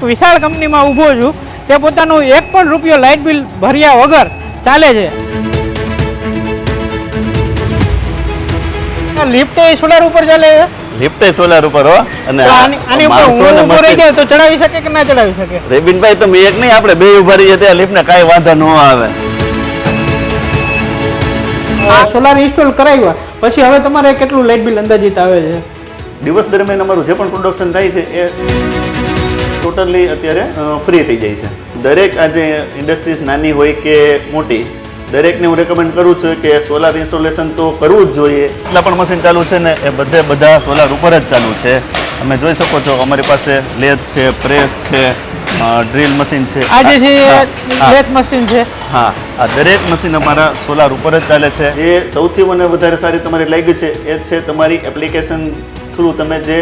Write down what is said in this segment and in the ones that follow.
એક વિશાળ કંપનીમાં ઊભો છું. તે પોતાનું એક પણ રૂપિયો લાઇટ બિલ ભર્યા વગર ચાલે છે. લિફ્ટ એ સોલાર ઉપર ચાલે છે? લિફ્ટ સોલાર ઉપર હો. અને આની ઉપર હું ઊભો રહી જાય તો ચડાવી શકે કે ના ચડાવી શકે? રેબિનભાઈ તમે એક નહીં આપણે બે ઊભા રહીએ ત્યાં લિફ્ટને કાંઈ વાંધો ન આવે. સોલાર ઇન્સ્ટોલ કરાવ્યા. પછી હવે તમારે કેટલું લાઇટ બિલ અંદાજિત આવે છે? દિવસ દરમિયાન અમારું જે પણ પ્રોડક્શન થાય છે એ ટોટલી અત્યારે ફ્રી થઈ જાય છે. દરેક આજે ઇન્ડસ્ટ્રીઝ નાની હોય કે મોટી દરેકને હું રેકમેન્ડ કરું છું કે સોલાર ઇન્સ્ટોલેશન તો કરવું જ જોઈએ. એટલા પણ મશીન ચાલુ છે ને એ બધે બધા સોલાર ઉપર જ ચાલુ છે. તમે જોઈ શકો છો અમારી પાસે લેથ છે પ્રેસ છે ડ્રીલ મશીન છે. આ જે છે. લેથ મશીન છે. હા આ દરેક મશીન અમારા સોલાર ઉપર જ ચાલે છે. જે સૌથી મને વધારે સારી તમારી લાગી છે એ છે તમારી એપ્લિકેશન થ્રુ તમે જે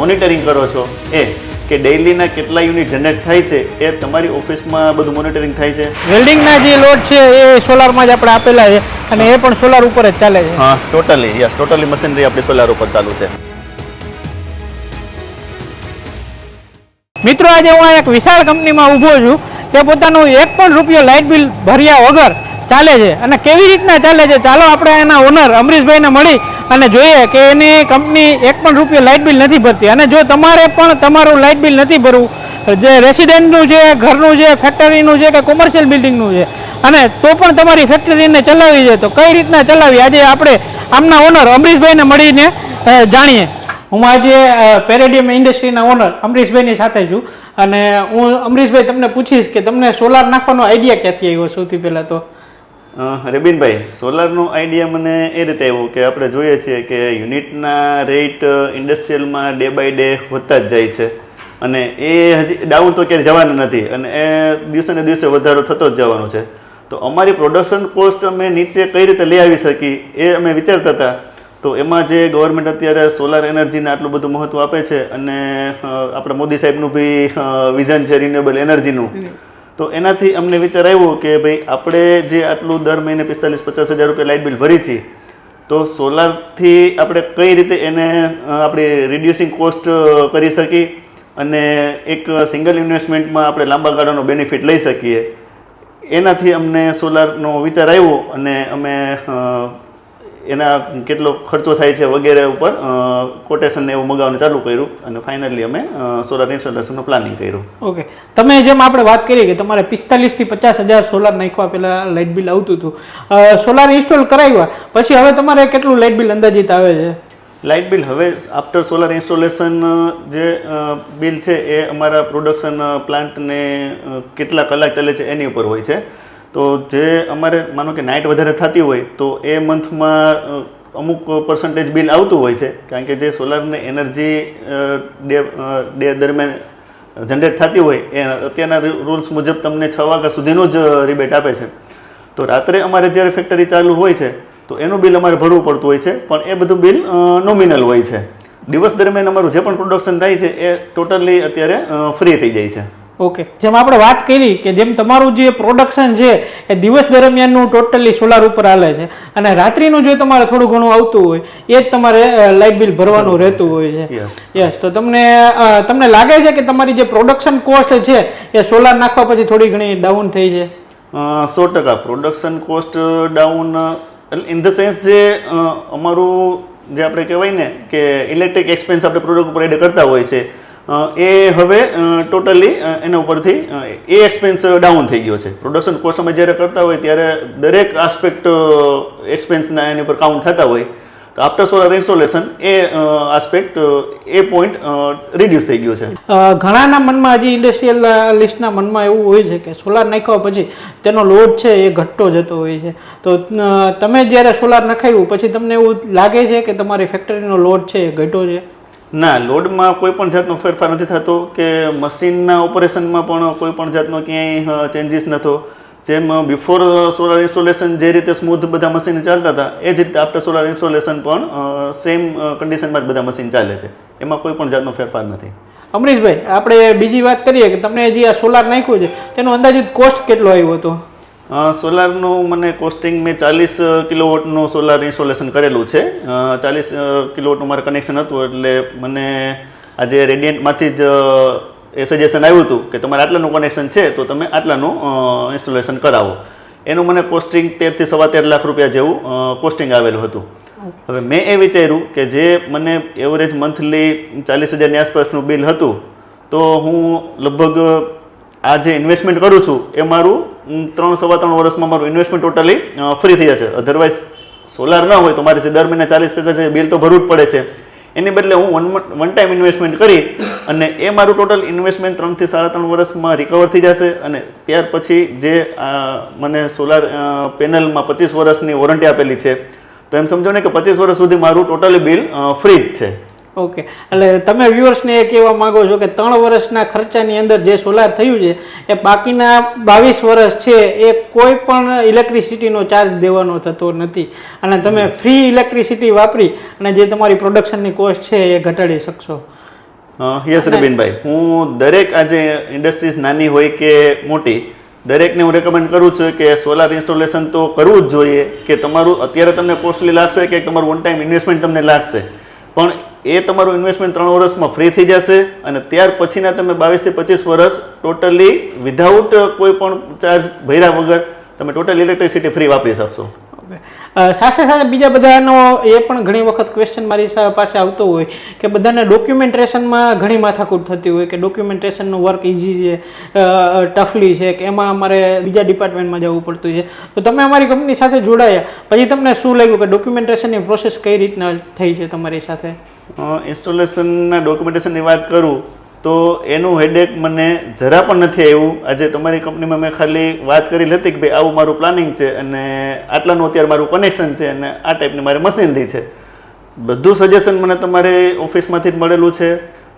મોનિટરિંગ કરો છો એ. કે ડેઇલીના કેટલા યુનિટ જનરેટ થાય છે એ તમારી ઓફિસમાં બધું મોનિટરિંગ થાય છે? વેલ્ડિંગના જે લોડ છે એ સોલારમાં જ આપણે આપેલા છે અને એ પણ સોલાર ઉપર જ ચાલે છે. હા ટોટલી યસ ટોટલી મશીનરી આપણી સોલાર ઉપર ચાલુ છે. મિત્રો આજે હું એક વિશાળ કંપનીમાં ઊભો છું તે પોતાનું એક પણ રૂપિયો લાઇટ બિલ ભર્યા વગર ચાલે છે અને કેવી રીતના ચાલે છે? ચાલો આપણે એના ઓનર અમરીશભાઈને મળી અને જોઈએ કે એની કંપની એક પણ રૂપિયો લાઇટ બિલ નથી ભરતી. અને જો તમારે પણ તમારું લાઇટ બિલ નથી ભરવું, જે રેસિડેન્ટનું છે, ઘરનું છે ફેક્ટરીનું છે કે કોમર્શિયલ બિલ્ડિંગનું છે, અને તો પણ તમારી ફેક્ટરીને ચલાવવી છે, તો કઈ રીતના ચલાવવી? આજે આપણે આમના ઓનર અમરીશભાઈને મળીને જાણીએ. હું આજે પેરેડિયમ ઇન્ડસ્ટ્રીના ઓનર અમરીશભાઈની સાથે છું. અને હું અમરીશભાઈ તમને પૂછીશ કે તમને સોલાર નાખવાનો આઈડિયા ક્યાંથી આવ્યો સૌથી પહેલાં તો? રેબિનભાઈ, સોલારનો આઈડિયા મને એ રીતે આવ્યો કે આપણે જોઈએ છીએ કે યુનિટના રેટ ઇન્ડસ્ટ્રીયલમાં ડે બાય ડે વધતા જ જાય છે. અને એ હજી ડાઉન તો ક્યારેય જવાનું નથી અને એ દિવસે ને દિવસે વધારો થતો જ જવાનો છે. તો અમારી પ્રોડક્શન કોસ્ટ અમે નીચે કઈ રીતે લઈ આવી શકી એ અમે વિચારતા હતા. તો એમાં જે ગવર્મેન્ટ અત્યારે સોલાર એનર્જીને આટલું બધું મહત્ત્વ આપે છે અને આપણા મોદી સાહેબનું બી વિઝન છે રિન્યુએબલ એનર્જીનું તો એનાથી અમને વિચાર આવ્યો કે ભાઈ, આપણે જે આટલું દર મહિને પિસ્તાલીસ, પચાસ હજાર રૂપિયા લાઇટ બિલ ભરી છીએ, તો સોલારથી આપણે કઈ રીતે એને આપણી રિડ્યુસિંગ કોસ્ટ કરી શકી અને એક સિંગલ ઇન્વેસ્ટમેન્ટમાં આપણે લાંબા ગાળાનો બેનિફિટ લઈ શકીએ. એનાથી અમને સોલારનો વિચાર આવ્યો અને અમે એના કેટલો ખર્ચો થાય છે વગેરે ઉપર કોટેશન ને એવું મગાવવાનું ચાલુ કર્યું અને ફાઇનલી અમે સોલાર ઇન્સ્ટોલેશનનું પ્લાનિંગ કર્યું. ઓકે તમે જેમ આપણે વાત કરી કે તમારે પિસ્તાલીસથી પચાસ હજાર સોલાર નાખવા પહેલાં લાઇટ બિલ આવતું હતું. સોલાર ઇન્સ્ટોલ કરાવ્યા. પછી હવે તમારે કેટલું લાઇટ બિલ અંદાજિત આવે છે? લાઇટ બિલ હવે આફ્ટર સોલાર ઇન્સ્ટોલેશન જે બિલ છે એ અમારા પ્રોડક્શન પ્લાન્ટને કેટલા કલાક ચાલે છે એની ઉપર હોય છે. તો જે અમારે માનો કે નાઇટ વધારે થતી હોય તો એ મંથમાં અમુક પર્સન્ટેજ બિલ આવતું હોય છે. કારણ કે જે સોલારને એનર્જી ડે ડે દરમિયાન જનરેટ થતી હોય, એ અત્યારના રૂલ્સ મુજબ તમને છ વાગ્યા સુધીનું જ રિબેટ આપે છે. તો રાત્રે અમારે જ્યારે ફેક્ટરી ચાલુ હોય છે, તો એનું બિલ અમારે ભરવું પડતું હોય છે, પણ એ બધું બિલ નોમિનલ હોય છે. દિવસ દરમિયાન અમારું જે પણ પ્રોડક્શન થાય છે, એ ટોટલી અત્યારે ફ્રી થઈ જાય છે. ઓકે જેમ આપણે વાત કરી કે જેમ તમારું જે પ્રોડક્શન છે એ દિવસ દરમિયાનનું ટોટલી સોલાર ઉપર હાલે છે. અને રાત્રિનું જો તમારે થોડું ઘણું આવતું હોય એ જ તમારે લાઇટ બિલ ભરવાનું રહેતું હોય છે. યસ તો તમને તમને લાગે છે કે તમારી જે પ્રોડક્શન કોસ્ટ છે એ સોલાર નાખવા પછી થોડી ઘણી ડાઉન થઈ છે? સો ટકા. Production cost down in the sense જે અમારું જે આપણે કહેવાય ને કે ઇલેક્ટ્રિક એક્સપેન્સ આપણે પ્રોડક્ટ ઉપર એડ કરતા હોય છે એ હવે ટોટલી એના ઉપરથી એ એક્સપેન્સ ડાઉન થઈ ગયો છે. પ્રોડક્શન કોસ્ટ અમે જ્યારે કરતા હોય, ત્યારે દરેક આસ્પેક્ટ એક્સપેન્સના એની ઉપર કાઉન્ટ થતા હોય. તો આફ્ટર સોલર ઇન્સ્ટોલેશન એ આસ્પેક્ટ એ પોઈન્ટ રિડ્યુસ થઈ ગયો છે. ઘણાના મનમાં હજી ઇન્ડસ્ટ્રીયલ લિસ્ટના મનમાં એવું હોય છે કે સોલાર નાખ્યા પછી તેનો લોડ છે એ ઘટતો જતો હોય છે. તો તમે જ્યારે સોલાર નખાવ્યું પછી તમને એવું લાગે છે કે તમારી ફેક્ટરીનો લોડ છે એ ઘટ્યો છે? ના, લોડમાં કોઈ પણ જાતનો ફેરફાર નથી થતો કે મશીનના ઓપરેશનમાં પણ કોઈ પણ જાતનો ક્યાંય ચેન્જીસ નહોતો જેમ બિફોર સોલાર ઇન્સ્ટોલેશન જે રીતે સ્મૂથ બધા મશીન ચાલતા હતા, એ જ રીતે આફ્ટર સોલાર ઇન્સ્ટોલેશન પણ સેમ કન્ડિશનમાં જ બધા મશીન ચાલે છે. એમાં કોઈ પણ જાતનો ફેરફાર નથી. અમરીશભાઈ, આપણે બીજી વાત કરીએ કે તમને જે આ સોલાર નાખ્યું છે, તેનો અંદાજિત કોસ્ટ કેટલો આવ્યો હતો? સોલારનું મને કોસ્ટિંગ મેં ચાલીસ કિલોવોટનું સોલાર ઇન્સ્ટોલેશન કરેલું છે. ચાલીસ કિલોવોટનું મારે કનેક્શન હતું એટલે મને આજે રેડિયન્ટમાંથી જ એ સજેશન આવ્યું હતું કે તમારે આટલાનું કનેક્શન છે, તો તમે આટલાનું ઇન્સ્ટોલેશન કરાવો. એનું મને કોસ્ટિંગ તેરથી સવા તેર લાખ રૂપિયા જેવું કોસ્ટિંગ આવેલું હતું. હવે મેં એ વિચાર્યું કે જે મને એવરેજ મંથલી ચાલીસ હજારની આસપાસનું બિલ હતું, તો હું લગભગ આ જે ઇન્વેસ્ટમેન્ટ કરું છું, એ મારું ત્રણ, સવા ત્રણ વર્ષમાં મારું ઇન્વેસ્ટમેન્ટ ટોટલી ફ્રી થઈ જશે. અધરવાઇઝ સોલાર ના હોય તો મારે જે દર મહિને ચાલીસ પૈસા છે બિલ તો ભરવું જ પડે છે. એની બદલે હું વન વન ટાઈમ ઇન્વેસ્ટમેન્ટ કરી અને એ મારું ટોટલ ઇન્વેસ્ટમેન્ટ ત્રણથી સાડા ત્રણ વર્ષમાં રિકવર થઈ જશે અને ત્યાર પછી જે મને સોલાર પેનલમાં પચીસ વર્ષની વોરંટી આપેલી છે. તો એમ સમજો ને કે પચીસ વર્ષ સુધી મારું ટોટલી બિલ ફ્રી જ છે. ઓકે એટલે તમે વ્યુઅર્સને એ કહેવા માંગો છો કે ત્રણ વર્ષના ખર્ચાની અંદર જે સોલાર થયું છે એ બાકીના બાવીસ વર્ષ છે એ કોઈ પણ ઇલેક્ટ્રિસિટીનો ચાર્જ દેવાનો થતો નથી. અને તમે ફ્રી ઇલેક્ટ્રિસિટી વાપરી અને જે તમારી પ્રોડક્શનની કોસ્ટ છે એ ઘટાડી શકશો. યસ રબીનભાઈ. હું દરેક આજે ઇન્ડસ્ટ્રીઝ નાની હોય કે મોટી દરેકને હું રેકમેન્ડ કરું છું કે સોલાર ઇન્સ્ટોલેશન તો કરવું જ જોઈએ કે તમારું અત્યારે તમને કોસ્ટલી લાગશે કે તમારું વન ટાઈમ ઇન્વેસ્ટમેન્ટ તમને લાગશે. પણ એ તમારું ઇન્વેસ્ટમેન્ટ ત્રણ વર્ષમાં ફ્રી થઈ જશે અને ત્યાર પછીના તમે બાવીસથી પચીસ વર્ષ ટોટલી વિધાઉટ કોઈ પણ ચાર્જ ભર્યા વગર તમે ટોટલ ઇલેક્ટ્રિસિટી ફ્રી વાપરી શકશો. સાથે સાથે બીજા બધાનો એ પણ ઘણી વખત ક્વેશ્ચન મારી પાસે આવતો હોય કે બધાને ડોક્યુમેન્ટેશનમાં ઘણી માથાકૂટ થતી હોય કે ડોક્યુમેન્ટેશનનું વર્ક ઇઝી છે ટફલી છે, કે એમાં અમારે બીજા ડિપાર્ટમેન્ટમાં જવું પડતું છે. તો તમે અમારી કંપની સાથે જોડાયા. પછી તમને શું લાગ્યું કે ડોક્યુમેન્ટેશનની પ્રોસેસ કઈ રીતના થઈ છે તમારી સાથે? ઇન્સ્ટોલેશનના ડોક્યુમેન્ટેશનની વાત કરું, તો એનું હેડેક મને જરા પણ નથી આવ્યું. આજે તમારી કંપનીમાં મેં ખાલી વાત કરી હતી કે ભાઈ, આવું મારું પ્લાનિંગ છે અને આટલાનું અત્યારે મારું કનેક્શન છે અને આ ટાઈપની મારી મશીનરી છે. બધું સજેશન મને તમારી ઓફિસમાંથી જ મળેલું છે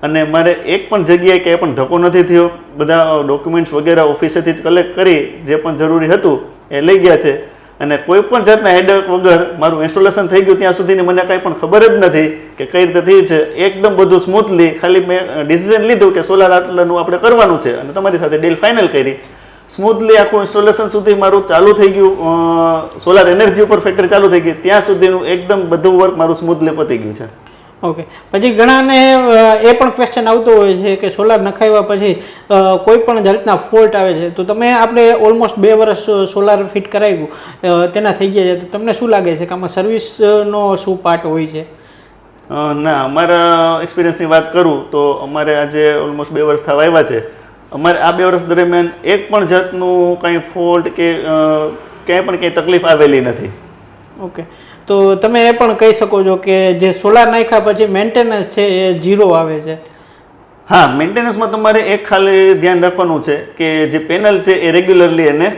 અને મારે એક પણ જગ્યાએ ક્યાંય પણ ધક્કો નથી થયો. બધા ડોક્યુમેન્ટ્સ વગેરે ઓફિસેથી જ કલેક્ટ કરી, જે પણ જરૂરી હતું, એ લઈ ગયા છે. અને કોઈ પણ જાતના હેડેક વગર મારું ઇન્સ્ટોલેશન થઈ ગયું ત્યાં સુધીની મને કાંઈ પણ ખબર જ નથી કે કઈ રીતે થયું છે. એકદમ બધું સ્મૂથલી ખાલી મેં ડિસિઝન લીધું કે સોલાર આટલાનું આપણે કરવાનું છે અને તમારી સાથે ડીલ ફાઇનલ કરી. સ્મૂથલી આખું ઇન્સ્ટોલેશન સુધી મારું ચાલુ થઈ ગયું. સોલાર એનર્જી ઉપર ફેક્ટરી ચાલુ થઈ ગઈ. ત્યાં સુધીનું એકદમ બધું વર્ક મારું સ્મૂથલી પતી ગયું છે. ઓકે પછી ઘણાને એ પણ ક્વેશ્ચન આવતો હોય છે કે સોલાર નખાવ્યા પછી કોઈ પણ જાતના ફોલ્ટ આવે છે. તો તમે આપણે ઓલમોસ્ટ બે વર્ષ સોલાર ફિટ કરાવ્યું. તેના થઈ ગયા છે. તો તમને શું લાગે છે કે આમાં સર્વિસનો શું પાર્ટ હોય છે? ના અમારા એક્સપિરિયન્સની વાત કરું તો અમારે આજે ઓલમોસ્ટ બે વર્ષ થવા આવ્યા છે. અમારે આ બે વર્ષ દરમિયાન એક પણ જાતનું કાંઈ ફોલ્ટ કે ક્યાંય પણ કંઈ તકલીફ આવેલી નથી. ઓકે તો તમે એ પણ કહી શકો છો કે જે સોલાર નાખ્યા પછી મેન્ટેનન્સ છે એ ઝીરો આવે છે. હા મેન્ટેનન્સમાં તમારે એક ખાલી ધ્યાન રાખવાનું છે કે જે પેનલ છે એ રેગ્યુલરલી એને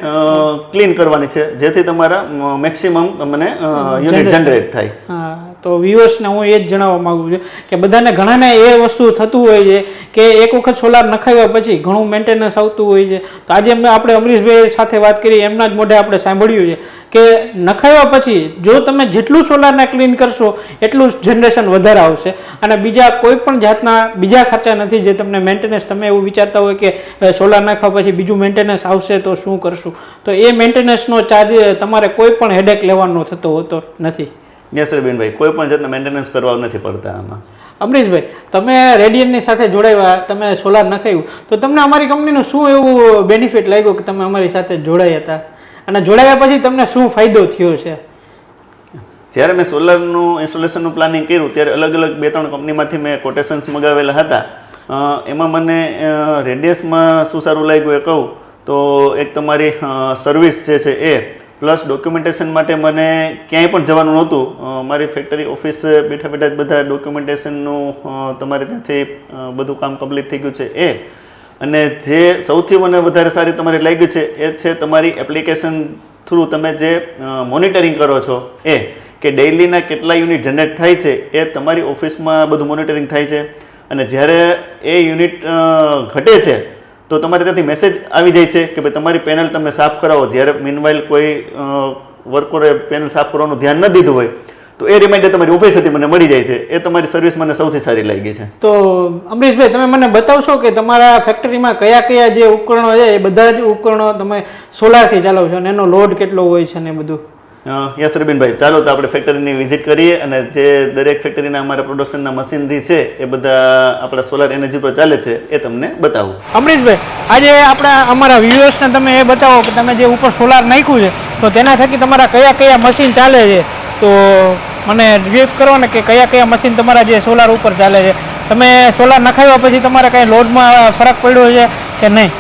ક્લીન કરવાની છે જેથી તમારા મેક્સિમમ તમને યુનિટ જનરેટ થાય. હા તો વ્યુઅર્સને હું એ જ જણાવવા માગું છું કે બધાને ઘણાને એ વસ્તુ થતું હોય છે કે એક વખત સોલાર નખાવ્યા પછી ઘણું મેન્ટેનન્સ આવતું હોય છે. તો આજે આપણે અમરીશભાઈ સાથે વાત કરી એમના જ મોઢે આપણે સાંભળ્યું છે. કે નખાવ્યા પછી જો તમે જેટલું સોલારને ક્લીન કરશો એટલું જનરેશન વધારે આવશે. અને બીજા કોઈ પણ જાતના બીજા ખર્ચા નથી જે તમને મેન્ટેનન્સ તમે એવું વિચારતા હોય કે સોલાર નાખવા પછી બીજું મેન્ટેનન્સ આવશે તો શું કરશું? તો એ મેન્ટેનન્સનો ચાર્જ તમારે કોઈ પણ હેડેક લેવાનો થતો હોતો નથી. યસ રબીનભાઈ કોઈ પણ જાતના મેન્ટેનન્સ કરવા નથી પડતા આમાં. અમરીશભાઈ તમે રેડિયનની સાથે જોડાયા તમે સોલાર નખાયું તો તમને અમારી કંપનીનું શું એવું બેનિફિટ લાગ્યું કે તમે અમારી સાથે જોડાયા હતા? અને જોડાયા પછી તમને શું ફાયદો થયો છે? જ્યારે મેં સોલરનું ઇન્સ્ટોલેશનનું પ્લાનિંગ કર્યું, ત્યારે અલગ અલગ બે ત્રણ કંપનીમાંથી મેં કોટેશન્સ મગાવેલા હતા. એમાં મને રેડિયસમાં શું સારું લાગ્યું એ કહું તો એક તમારી સર્વિસ જે છે એ પ્લસ ડોક્યુમેન્ટેશન માટે મને ક્યાંય પણ જવાનું નહોતું. મારી ફેક્ટરી ઓફિસ બેઠા બેઠા જ બધા ડોક્યુમેન્ટેશનનું તમારે ત્યાંથી બધું કામ કમ્પ્લીટ થઈ ગયું છે એ. અને જે સૌથી મને વધારે સારી તમારી લાગ્યું છે, એ છે તમારી એપ્લિકેશન થ્રુ તમે જે મોનિટરિંગ કરો છો, એ કે ડેઇલીના કેટલા યુનિટ જનરેટ થાય છે, એ તમારી ઓફિસમાં બધું મોનિટરિંગ થાય છે. અને જ્યારે એ યુનિટ ઘટે છે, તો તમારે ત્યાંથી મેસેજ આવી જાય છે કે ભાઈ તમારી પેનલ તમે સાફ કરાવો. જ્યારે મીનવાઇલ કોઈ વર્કરે પેનલ સાફ કરવાનું ધ્યાન ન દીધું હોય તો એ રિમાઇન્ડર તમારી ઓફિસેથી મને મળી જાય છે. એ તમારી સર્વિસ મને સૌથી સારી લાગી છે. તો અમરીશભાઈ તમે મને બતાવશો કે તમારા ફેક્ટરીમાં કયા કયા જે ઉપકરણો છે એ બધા જ ઉપકરણો તમે સોલારથી ચાલો છો અને એનો લોડ કેટલો હોય છે ને બધું? યસ રબીનભાઈ ચાલો તો આપણે ફેક્ટરીની વિઝિટ કરીએ અને જે દરેક ફેક્ટરીના અમારા પ્રોડક્શનના મશીનરી છે એ બધા આપણા સોલાર એનર્જી પર ચાલે છે એ તમને બતાવું. અમરીશભાઈ આજે આપણા અમારા વ્યુઅર્સને તમે એ બતાવો કે તમે જે ઉપર સોલાર નાખ્યું છે તો તેના થકી તમારા કયા કયા મશીન ચાલે છે? તો મને બ્રીફ કરો ને કે કયા કયા મશીન તમારા જે સોલાર ઉપર ચાલે છે. તમે સોલાર નખાવ્યા પછી તમારે કાંઈ લોડમાં ફરક પડ્યો છે કે નહીં?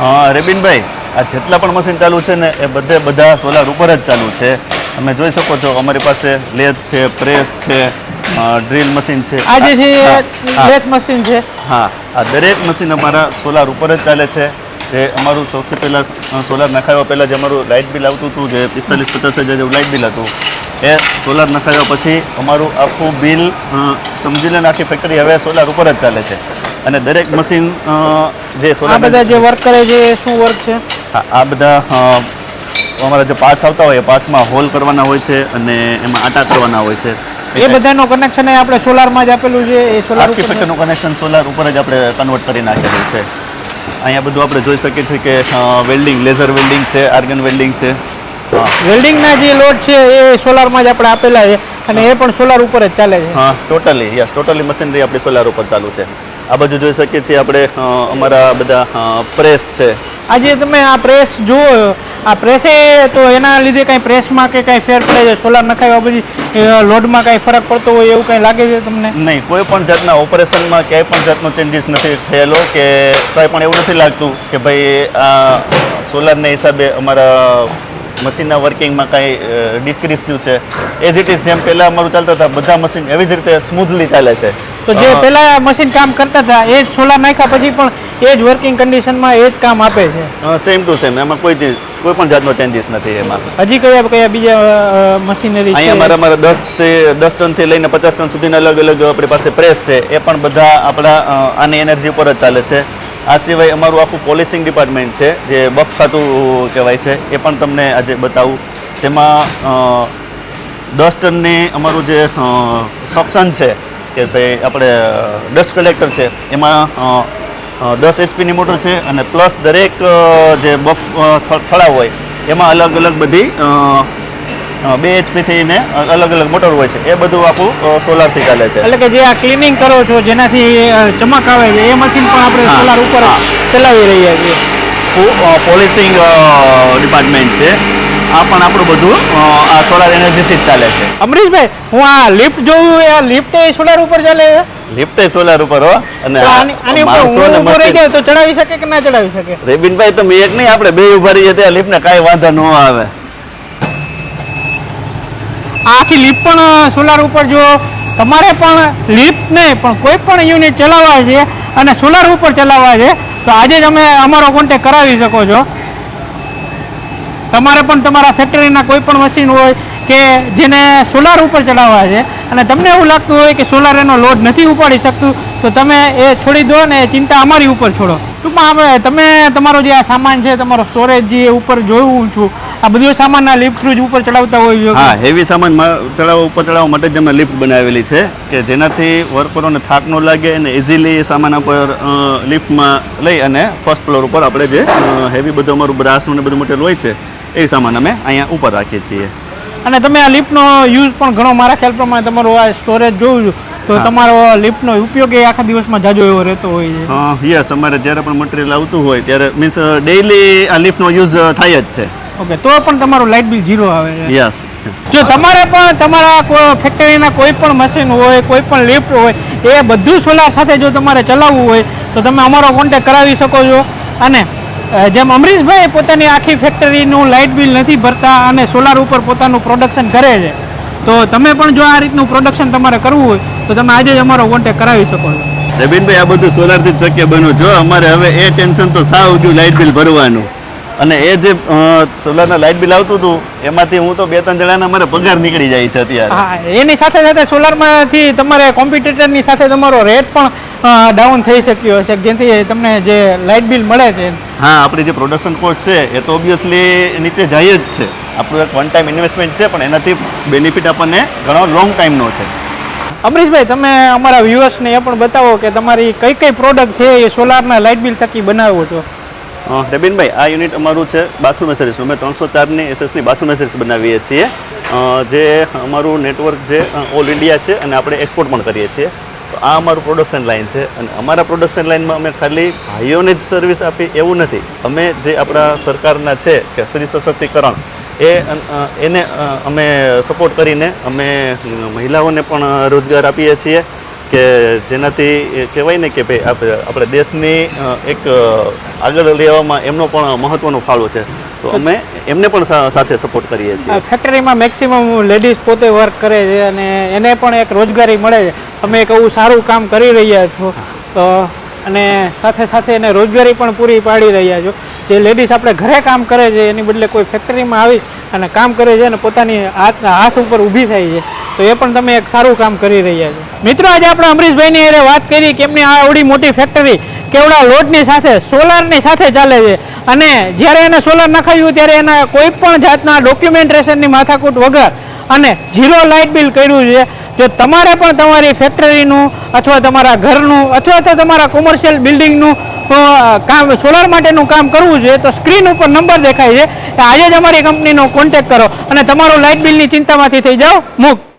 હા રેબિનભાઈ આ જેટલા પણ મશીન ચાલુ છે ને એ બધે બધા સોલાર ઉપર જ ચાલુ છે. તમે જોઈ શકો છો અમારી પાસે લેથ છે પ્રેસ છે ડ્રીલ મશીન છે. આ જે છે. લેથ મશીન છે. હા આ દરેક મશીન અમારા સોલાર ઉપર જ ચાલે છે. જે અમારું સૌથી પહેલાં સોલાર નખાવ્યા પહેલાં જે અમારું લાઇટ બિલ આવતું હતું જે પિસ્તાલીસ પચાસ હજાર જેવું લાઇટ બિલ હતું એ સોલાર નખાવ્યા પછી અમારું આખું બિલ સમજી લે આખી ફેક્ટરી હવે સોલાર ઉપર જ ચાલે છે. અને દરેક મશીન જે સોલાર બધા જે વર્ક કરે છે એ શું વર્ક છે? આ બધા અમારા જે પાર્ટ્સ આવતા હોય એ પાર્ટ્સમાં હોલ કરવાના હોય છે અને એમાં આટા કરવાના હોય છે. એ બધાનો કનેક્શન આપણે સોલારમાં જ આપેલું છે એ સોલાર આખી ફેક્ટરનું કનેક્શન સોલાર ઉપર જ આપણે કન્વર્ટ કરી નાખેલું છે. અહીંયા બધું આપણે જોઈ શકીએ છીએ કે વેલ્ડિંગ લેઝર વેલ્ડિંગ છે આર્ગન વેલ્ડિંગ છે. વેલ્ડિંગના જે લોડ છે એ સોલારમાં જ આપણે આપેલા છે અને એ પણ સોલાર ઉપર જ ચાલે છે. હા ટોટલી યસ ટોટલી મશીનરી આપણી સોલાર ઉપર ચાલુ છે. આ બધું જોઈ શકીએ છીએ આપણે અમારા બધા પ્રેસ છે. આજે તમે આ પ્રેસ જુઓ આ પ્રેસે તો એના લીધે કાંઈ પ્રેસમાં કે કાંઈ ફેર પડે છે સોલાર નખાવ્યા પછી લોડમાં કાંઈ ફરક પડતો હોય એવું કાંઈ લાગે છે તમને? નહીં કોઈ પણ જાતના ઓપરેશનમાં ક્યાંય પણ જાતનો ચેન્જીસ નથી થયેલો કે કંઈ પણ એવું નથી લાગતું કે ભાઈ આ સોલારના હિસાબે અમારા મશીનના વર્કિંગમાં કાંઈ ડિક્રીઝ થયું છે. એઝ ઇટ ઇઝ જેમ પહેલાં અમારું ચાલતા હતા બધા મશીન એવી જ રીતે સ્મૂથલી ચાલે છે. તો જે પહેલાં મશીન કામ કરતા હતા એ જ સોલાર નાખ્યા પછી પણ એ જ વર્કિંગ કન્ડિશનમાં એ જ કામ આપે છે. સેમ ટુ સેમ એમાં કોઈ ચીજ કોઈ પણ જાતનો ચેન્જીસ નથી એમાં. હજી કયા કયા બીજા મશીનરી અહીંયા મારા મારા દસ દસ ટનથી લઈને પચાસ ટન સુધીના અલગ અલગ આપણી પાસે પ્રેસ છે. એ પણ બધા આપણા આની એનર્જી ઉપર જ ચાલે છે. આ સિવાય અમારું આખું પોલિશિંગ ડિપાર્ટમેન્ટ છે, જે બફ ખાતું કહેવાય છે, એ પણ તમને આજે બતાવું. તેમાં દસ ટનની અમારું જે સક્શન છે, કે ભાઈ આપણે ડસ્ટ કલેક્ટર છે, એમાં દસ એચપીની મોટર છે અને પ્લસ દરેક જે બફ થળા હોય, એમાં અલગ અલગ બધી બે એચપી ને અલગ અલગ મોટર હોય છે. એ બધું આખું સોલારથી ચાલે છે. એટલે કે જે આ ક્લિનિંગ કરો છો જેનાથી ચમક આવે છે એ મશીન પણ આપણે સોલાર ઉપર. ચલાવી રહ્યા છીએ. પોલિશિંગ ડિપાર્ટમેન્ટ છે. આ પણ આપણું બધું આ સોલાર એનર્જીથી જ ચાલે છે. અમરીશભાઈ હું આ લિફ્ટ જોયું એ લિફ્ટ એ સોલાર ઉપર ચાલે છે? લિફ્ટ સોલાર ઉપર હો. અને આની ઉપર હું રહી જાય તો ચડાવી શકે કે ના ચડાવી શકે? રેબિનભાઈ તમે એક નહીં આપણે બે ઊભા રહીએ ત્યાં લિફ્ટને કાંઈ વાંધો ન આવે. આ આખી લિફ્ટ પણ સોલાર ઉપર જો તમારે પણ લિફ્ટ નહીં પણ કોઈ પણ યુનિટ ચલાવવા છે અને સોલાર ઉપર ચલાવવા છે, તો આજે અમે અમારો કોન્ટેક કરાવી શકો છો. તમારે પણ તમારા ફેક્ટરીના કોઈ પણ મશીન હોય કે જેને સોલાર ઉપર ચલાવવા છે, અને તમને એવું લાગતું હોય કે સોલાર એનો લોડ નથી ઉપાડી શકતું, તો તમે એ છોડી દો ને ચિંતા અમારી ઉપર છોડો. ટૂંકમાં આપણે તમે, તમારો જે આ સામાન છે, તમારો સ્ટોરેજ જે ઉપર જોયું છું આ બધો આ લિફ્ટ જ ઉપર ચડાવતા હોય છે. હા હેવી સામાન ચડાવવા ઉપર ચડાવવા માટે જ અમે લિફ્ટ બનાવેલી છે કે જેનાથી વર્કરોને થાક ન લાગે અને ઇઝીલી સામાન ઉપર લિફ્ટમાં લઈ અને ફર્સ્ટ ફ્લોર ઉપર આપણે જે હેવી બધું અમારું બ્રાસનું ને બધું મટીરિયલ હોય છે એ સામાન અમે અહીંયા ઉપર રાખીએ છીએ. અને તમે આ લિફ્ટનો યુઝ પણ ઘણો મારા ખ્યાલ પ્રમાણે તમારો આ સ્ટોરેજ જોઉં છું તો. તમારો લિફ્ટનો ઉપયોગ એ આખા દિવસમાં જાજો એવો રહેતો હોય છે. યસ અમારે જ્યારે પણ મટીરિયલ આવતું હોય ત્યારે મીન્સ ડેઈલી આ લિફ્ટનો યુઝ થાય જ છે. ઓકે તો પણ તમારું લાઇટ બિલ ઝીરો આવે છે. યસ જો તમારે પણ તમારા ફેક્ટરીના કોઈ પણ મશીન હોય કોઈ પણ લિફ્ટ હોય એ બધું સોલાર સાથે જો તમારે ચલાવવું હોય તો તમે અમારો કોન્ટેક કરાવી શકો છો. અને જેમ અમરીશભાઈ પોતાની આખી ફેક્ટરીનું લાઇટ બિલ નથી ભરતા અને સોલાર ઉપર પોતાનું પ્રોડક્શન કરે છે તો તમે પણ જો આ રીતનું પ્રોડક્શન તમારે કરવું હોય તો તમે આજે જ અમારો કોન્ટેક કરાવી શકો છો. રબીનભાઈ આ બધું સોલારથી જ શક્ય બન્યું જો અમારે હવે એ ટેન્શન તો સાવ ગયું લાઇટ બિલ ભરવાનું. અને એ જે સોલારના લાઇટ બિલ આવતું હતું એમાંથી હું તો બે ત્રણ જણાના અમારે પગાર નીકળી જાય છે અત્યારે. હા એની સાથે સાથે સોલારમાંથી તમારે કોમ્પિટિટરની સાથે તમારો રેટ પણ ડાઉન થઈ શક્યો હશે. જેથી તમને જે લાઇટ બિલ મળે છે. હા આપણી જે પ્રોડક્શન કોસ્ટ છે એ તો ઓબ્વિયસલી નીચે જાય જ છે. આપણું એક વન ટાઈમ ઇન્વેસ્ટમેન્ટ છે પણ એનાથી બેનિફિટ આપણને ઘણો લોંગ ટાઈમનો છે. અમરીશભાઈ તમે અમારા વ્યુઅર્સને એ પણ બતાવો કે તમારી કઈ કઈ પ્રોડક્ટ છે એ સોલારના લાઇટ બિલ થકી બનાવો છો રેબિનભાઈ, આ યુનિટ અમારું છે બાથરૂમ એસેસરીઝ અમે ત્રણસો ચારની એસએસની બાથરૂમ એસેસરીઝ બનાવીએ છીએ. જે અમારું નેટવર્ક જે ઓલ ઇન્ડિયા છે અને આપણે એક્સપોર્ટ પણ કરીએ છીએ. તો આ અમારું પ્રોડક્શન લાઇન છે અને અમારા પ્રોડક્શન લાઇનમાં અમે ખાલી ભાઈઓને જ સર્વિસ આપી એવું નથી. અમે જે આપણા સરકારના છે કે સ્ત્રી સશક્તિકરણ, એ એને અમે સપોર્ટ કરીને અમે મહિલાઓને પણ રોજગાર આપીએ છીએ. કે જેનાથી કહેવાય ને કે ભાઈ આપણે દેશની એક આગળ લેવામાં એમનો પણ મહત્વનો ફાળો છે. તો અમે એમને પણ સાથે સપોર્ટ કરીએ છીએ. ફેક્ટરીમાં મેક્સિમમ લેડીઝ પોતે વર્ક કરે છે અને એને પણ એક રોજગારી મળે છે. અમે એક એવું સારું કામ કરી રહ્યા છો. તો, અને સાથે સાથે એને રોજગારી પણ પૂરી પાડી રહ્યા છો. જે લેડીઝ આપણે ઘરે કામ કરે છે, એની બદલે કોઈ ફેક્ટરીમાં આવી અને કામ કરે છે અને પોતાની હાથ હાથ ઉપર ઊભી થાય છે. તો એ પણ તમે એક સારું કામ કરી રહ્યા છો. મિત્રો, આજે આપણે અમરીશભાઈની અરે વાત કરી કે એમની આ આવડી મોટી ફેક્ટરી કેવડા લોડની સાથે સોલારની સાથે ચાલે છે. અને જ્યારે એને સોલાર નખાવ્યું ત્યારે એના કોઈ પણ જાતના ડોક્યુમેન્ટેશનની માથાકૂટ વગર અને ઝીરો લાઇટ બિલ કર્યું છે. જો તમારે પણ તમારી ફેક્ટરીનું અથવા તમારા ઘરનું અથવા તો તમારા કોમર્શિયલ બિલ્ડિંગનું કામ સોલાર માટેનું કામ કરવું જોઈએ તો સ્ક્રીન ઉપર નંબર દેખાય છે. આજે જ અમારી કંપનીનો કોન્ટેક્ટ કરો અને તમારું લાઇટ બિલની ચિંતામાંથી થઈ જાઓ, મુક્ત.